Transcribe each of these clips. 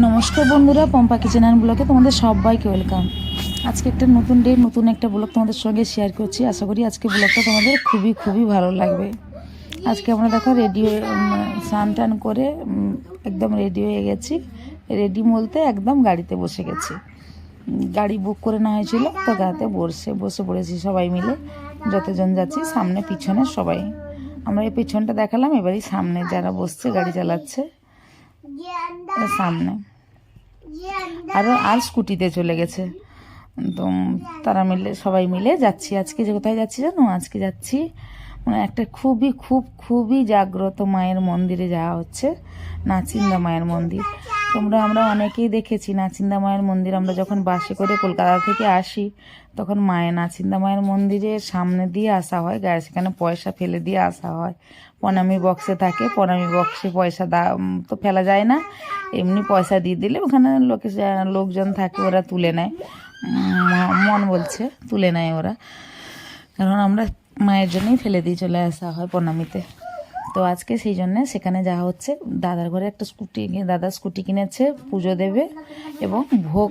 নমস্কার বন্ধুরা, Pampa kitchen and ব্লগে তোমাদের সবাইকে ওয়েলকাম। আজকে একটা নতুন ডে, নতুন একটা ব্লগ তোমাদের সঙ্গে শেয়ার করছি। আশা করি আজকে ব্লগটা তোমাদের খুবই খুবই ভালো লাগবে। আজকে আমরা দেখো রেডি স্নান টান করে একদম রেডি হয়ে গেছি। রেডি বলতে একদম গাড়িতে বসে গেছি। গাড়ি বুক করে নেওয়া হয়েছিল, তো গাড়িতে বসে বসে পড়েছি সবাই মিলে। যতজন যাচ্ছি, সামনে, পিছনে সবাই। আমরা এই পিছনটা দেখালাম, এবারই সামনে যারা বসছে, গাড়ি চালাচ্ছে। সামনে। আরও আর স্কুটিতে চলে গেছে। তো তারা মিলে, সবাই মিলে যাচ্ছি আজকে। যে কোথায় যাচ্ছি জানো? আজকে যাচ্ছি মানে একটা খুবই, খুব, খুবই জাগ্রত মায়ের মন্দিরে যাওয়া হচ্ছে, নাচিন্দা মায়ের মন্দির। তোমরা, আমরা অনেকেই দেখেছি নাচিন্দা মায়ের মন্দির। আমরা যখন বাসে করে কলকাতা থেকে আসি, তখন মায়ের নাচিন্দা মায়ের মন্দিরের সামনে দিয়ে আসা হয়, গায়ে সেখানে পয়সা ফেলে দিয়ে আসা হয়। প্রণামী বক্সে থাকে প্রণামী বক্সে পয়সা দা তো ফেলা যায় না। এমনি পয়সা দিয়ে দিলে ওখানে লোকে লোকজন থাকে, ওরা তুলে নেয়। মন বলছে, তুলে নেয় ওরা। কারণ আমরা মায়ের জন্যই ফেলে দিয়ে চলে আসা হয় প্রণামীতে তো আজকে সেই জন্য সেখানে যাওয়া হচ্ছে। দাদার ঘরে একটা স্কুটি দাদা স্কুটি কিনেছে, পুজো দেবে এবং ভোগ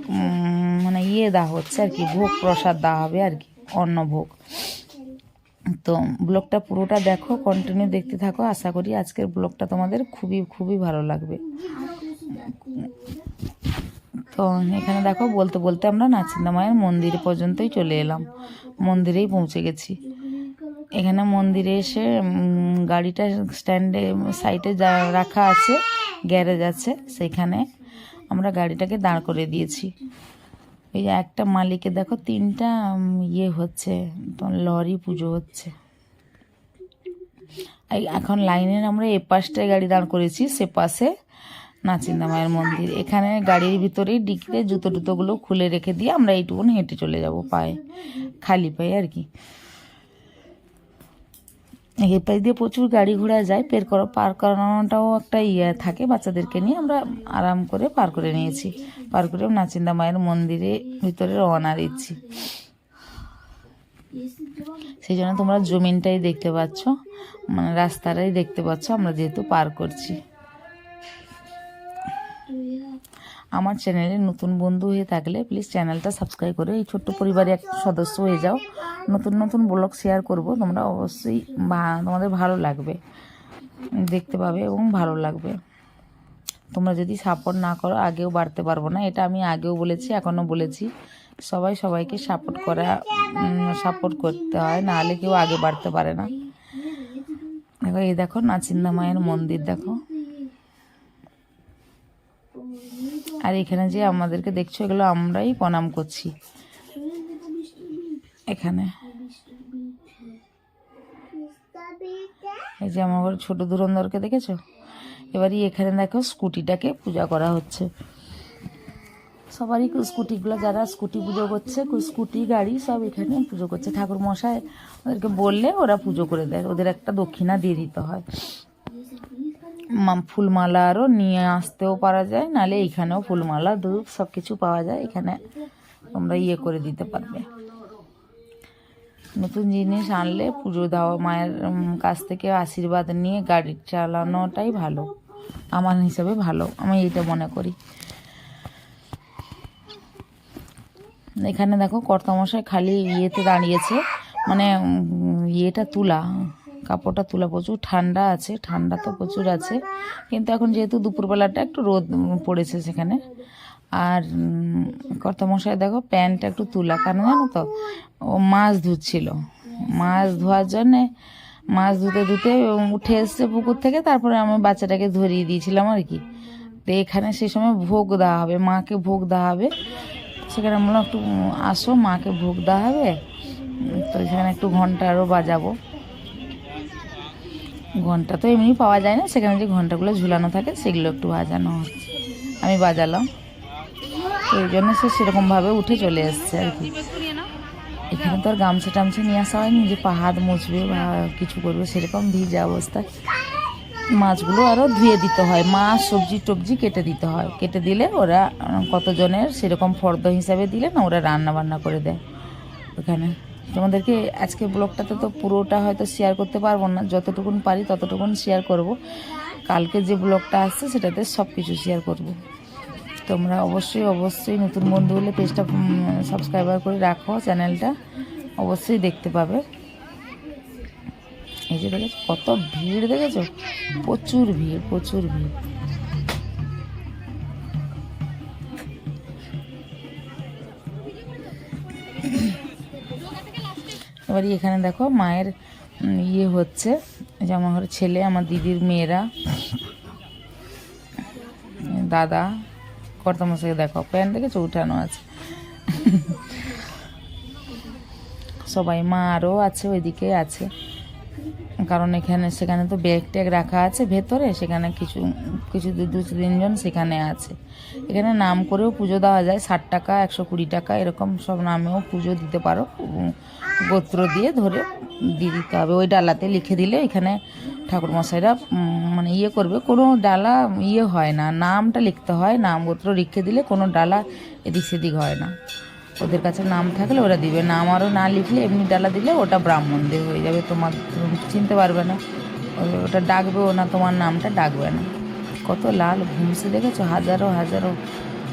মানে ইয়ে দেওয়া হচ্ছে আর কি, ভোগ প্রসাদ দেওয়া হবে আর কি অন্ন ভোগ তো ব্লগটা পুরোটা দেখো কন্টিনিউ দেখতে থাকো। আশা করি আজকের ব্লগটা তোমাদের খুবই খুবই ভালো লাগবে। তো এখানে দেখো, বলতে বলতে আমরা নাচিন্দা মায়ের মন্দির পর্যন্তই চলে এলাম। মন্দিরেই পৌঁছে গেছি। এখানে মন্দিরে এসে গাড়িটা স্ট্যান্ডে সাইডে যা রাখা আছে গ্যারেজ আছে, সেখানে আমরা গাড়িটাকে দাঁড় করে দিয়েছি। এই একটা মালিকে দেখো, তিনটা ইয়ে হচ্ছে লরি পুজো হচ্ছে। এখন লাইনের আমরা এ পাশটায় গাড়ি দাঁড় করেছি, সে পাশে নাচিন্দা মায়ের মন্দির। এখানে গাড়ির ভিতরেই ডিকিতে জুতো টুতোগুলো খুলে রেখে দিয়ে আমরা এইটুকুন হেঁটে চলে যাব পায়ে, খালি পায়ে আর কি। এই পাশ দিয়ে প্রচুর গাড়ি ঘোড়া যায় পের করা, পার করানোটাও একটা ইয়ে থাকে বাচ্চাদেরকে নিয়ে। আমরা আরাম করে পার করে নিয়েছি। পার করে নাচিন্দা মায়ের মন্দিরে ভিতরে রওনা দিচ্ছি। সেই জন্য তোমরা জমিনটাই দেখতে পাচ্ছ মানে রাস্তাটাই দেখতে পাচ্ছ, আমরা যেহেতু পার করছি। আমার চ্যানেলে নতুন বন্ধু হয়ে থাকলে প্লিজ চ্যানেলটা সাবস্ক্রাইব করে এই ছোট্ট পরিবারে এক সদস্য হয়ে যাও। নতুন নতুন ব্লগ শেয়ার করব। তোমরা অবশ্যই তোমাদের ভালো লাগবে। দেখতে পাবে এবং ভালো লাগবে। তোমরা যদি সাপোর্ট না করো, আগেও বাড়তে পারব না। এটা আমি আগেও বলেছি, এখনও বলেছি। সবাই সবাইকে সাপোর্ট করা সাপোর্ট করতে হয়। নাহলে কেউ আগে বাড়তে পারে না। দেখো, এই দেখো, নাচিন্দা মায়ের মন্দির দেখো। আর এখানে যে আমাদেরকে দেখছ, এগুলো আমরাই প্রণাম করছি। এখানে। এই যে আমার ছোট ধুরন্ধরকে দেখেছ? এবারই এখানে দেখো স্কুটিটাকে পূজা করা হচ্ছে। সবারই স্কুটিগুলো, যারা স্কুটি পুজো করছে স্কুটি, গাড়ি সব এখানে পুজো করছে। ঠাকুর মশাই ওদেরকে বললে ওরা পুজো করে দেয়। ওদের একটা দক্ষিণা দিয়ে দিতে হয়। ফুলমালা আরও নিয়ে আসতেও পারা যায়, নালে এইখানেও ফুলমালা ধূপ সব কিছু পাওয়া যায়, এখানে তোমরা ইয়ে করে দিতে পারবে। নতুন জিনিস আনলে পুজো দেওয়া, মায়ের কাছ থেকে আশীর্বাদ নিয়ে গাড়ি চালানোটাই ভালো, আমার হিসাবে ভালো, আমি এইটা মনে করি। এখানে দেখো কর্তামশাই খালি ইয়েতে দাঁড়িয়েছে মানে ইয়েটা তুলা কাপড়টা তুলা প্রচুর ঠান্ডা আছে, ঠান্ডা তো প্রচুর আছে। কিন্তু এখন যেহেতু দুপুরবেলাটা একটু রোদ পড়েছে সেখানে, আর কর্তামশাই দেখো প্যান্টটা একটু তুলা, কেন জানো তো? ও মাছ ধুচ্ছিল। মাছ ধোয়ার জন্যে মাছ ধুতে ধুতে উঠে এসছে পুকুর থেকে, তারপরে আমি বাচ্চাটাকে ধরিয়ে দিয়েছিলাম আর কি। তো এখানে সেই সময় ভোগ দেওয়া হবে, মাকে ভোগ দেওয়া হবে। সেখানে বললাম একটু আসো, মাকে ভোগ দেওয়া হবে। তো সেখানে একটু ঘণ্টা আরও বাজাবো। ঘণ্টা তো এমনি পাওয়া যায় না, সেখানে যে ঘন্টাগুলো ঝুলানো থাকে সেগুলো একটু বাজানো আমি বাজালাম। তো এই জন্য সে সেরকমভাবে উঠে চলে এসছে আর কি। এখানে তো আর গামছা টামছা নিয়ে আসা হয়নি, যে পাহাড় মুছবে বা কিছু করবে, সেরকম ভিজা অবস্থায় মাছগুলো আরও ধুয়ে দিতে হয় মাছ সবজি টবজি কেটে দিতে হয়। কেটে দিলে ওরা কতজনের সেরকম ফর্দ হিসাবে দিলে না, ওরা রান্না বান্না করে দেয়। ওখানে তোমাদেরকে আজকে ব্লগটাতে তো পুরোটা হয়তো শেয়ার করতে পারব না। যতটুকুন পারি ততটুকুন শেয়ার করব। কালকে যে ব্লগটা আসছে, সেটাতে সব কিছু শেয়ার করব। তোমরা অবশ্যই অবশ্যই নতুন বন্ধু হলে পেজটা সাবস্ক্রাইবার করে রাখো চ্যানেলটা অবশ্যই দেখতে পাবে। এই যে দেখেছ, কত ভিড় দেখেছ? প্রচুর ভিড় প্রচুর ভিড়। এবারে এখানে দেখো মায়ের ইয়ে হচ্ছে, যেমন আমার ছেলে, আমার দিদির মেয়েরা, দাদা, কর্তামশাইকে দেখো প্যান্ট দেখেছ উঠানো আছে। সবাই মা আরও আছে, ওইদিকে আছে। কারণ এখানে, সেখানে তো ব্যাগ ট্যাগ রাখা আছে ভেতরে, সেখানে কিছু কিছু দু তিনজন সেখানে আছে। এখানে নাম করেও পুজো দেওয়া যায়, ষাট টাকা, একশো কুড়ি টাকা, এরকম সব নামেও পুজো দিতে পারো। গোত্র দিয়ে ধরে দিয়ে দিতে হবে। ওই ডালাতে লিখে দিলে এখানে ঠাকুরমশাইরা মানে ইয়ে করবে। কোনো ডালা ইয়ে হয় না। নামটা লিখতে হয়, নাম গোত্র লিখে দিলে কোনো ডালা এদিক সেদিক হয় না। ওদের কাছে নাম থাকলে ওরা দিবে। নাম আরও না লিখলে, এমনি ডালা দিলে ওটা ব্রাহ্মণ ব্রাহ্মণদের হয়ে যাবে। তোমার চিনতে পারবে না। ওটা ডাকবেও না, তোমার নামটা ডাকবে না। কত লাল ঘুমসে দেখেছ? হাজারো হাজারো,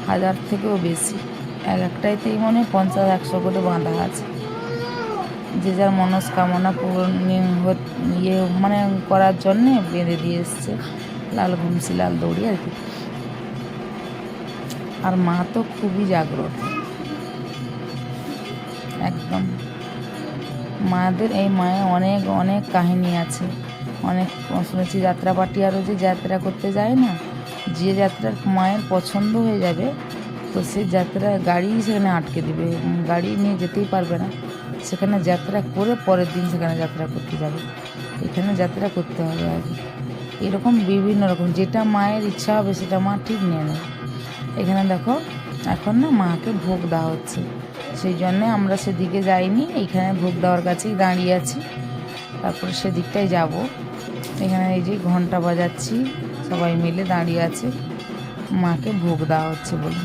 হাজার থেকেও বেশি। এক একটাইতেই মনে পঞ্চাশ, একশো করে বাঁধা আছে। যে যার মনস্কামনা পূরণ ইয়ে মানে করার জন্যে বেঁধে দিয়ে এসছে। লাল ঘুমসি, লাল দড়ি আর কি। আর মা তো খুবই জাগ্রত। একদম। মাদের এই মায়ে অনেক অনেক কাহিনী আছে। অনেক শুনেছি যাত্রা পার্টি আরও যে যাত্রা করতে যায় না, যে যাত্রার মায়ের পছন্দ হয়ে যাবে, তো সে যাত্রা গাড়ি সেখানে আটকে দিবে। গাড়ি নিয়ে যেতেই পারবে না। সেখানে যাত্রা করে পরের দিন সেখানে যাত্রা করতে যাবে। এখানে যাত্রা করতে হবে আর কি। এরকম বিভিন্ন রকম, যেটা মায়ের ইচ্ছা হবে সেটা মা ঠিক নিয়ে নেবে। এখানে দেখো, এখন না মাকে ভোগ দেওয়া হচ্ছে। সেই জন্যে আমরা সেদিকে যাইনি। এইখানে ভোগ দেওয়ার কাছেই দাঁড়িয়ে আছি। তারপরে সেদিকটাই যাব। এখানে এই যে ঘণ্টা বাজাচ্ছি। সবাই মিলে দাঁড়িয়ে আছে। মাকে ভোগ দেওয়া হচ্ছে বলে।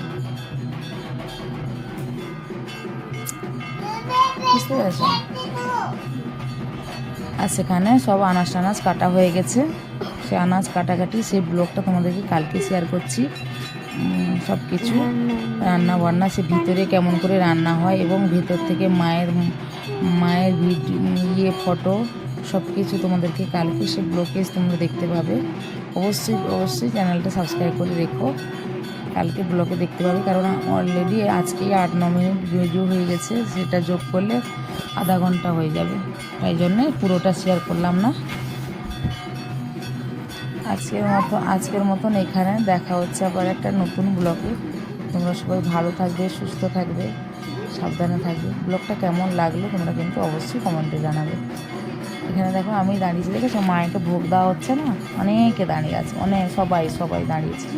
বুঝতে আর সেখানে সব আনাজ টানাজ কাটা হয়ে গেছে। সে আনাজ কাটাকাটি সেই ব্লগটা তোমাদেরকে কালকে শেয়ার করছি। সব কিছু রান্না বান্না সে ভিতরে কেমন করে রান্না হয় এবং ভিতর থেকে মায়ের মায়ের ভিডিও ইয়ে ফটো সব কিছু তোমাদেরকে কালকে সে ব্লগে তোমরা দেখতে পাবে। অবশ্যই অবশ্যই চ্যানেলটা সাবস্ক্রাইব করে রেখো। কালকে ব্লগে দেখতে পাবে, কারণ অলরেডি আজকেই আট, ন মিনিট ভিডিও হয়ে গেছে, সেটা যোগ করলে আধা ঘণ্টা হয়ে যাবে। তাই জন্যে পুরোটা শেয়ার করলাম না। আজকের মতো আজকের মতন এখানে। দেখা হচ্ছে আবার একটা নতুন ব্লগে তোমরা সবাই ভালো থাকবে, সুস্থ থাকবে, সাবধানে থাকবে। ব্লগটা কেমন লাগল তোমরা কিন্তু অবশ্যই কমেন্টে জানাবে। এখানে দেখো আমি দাঁড়িয়েছি। দেখেছ? মায়েকে ভোগ দেওয়া হচ্ছে না? অনেকে দাঁড়িয়ে আছে। অনেক সবাই সবাই দাঁড়িয়েছে।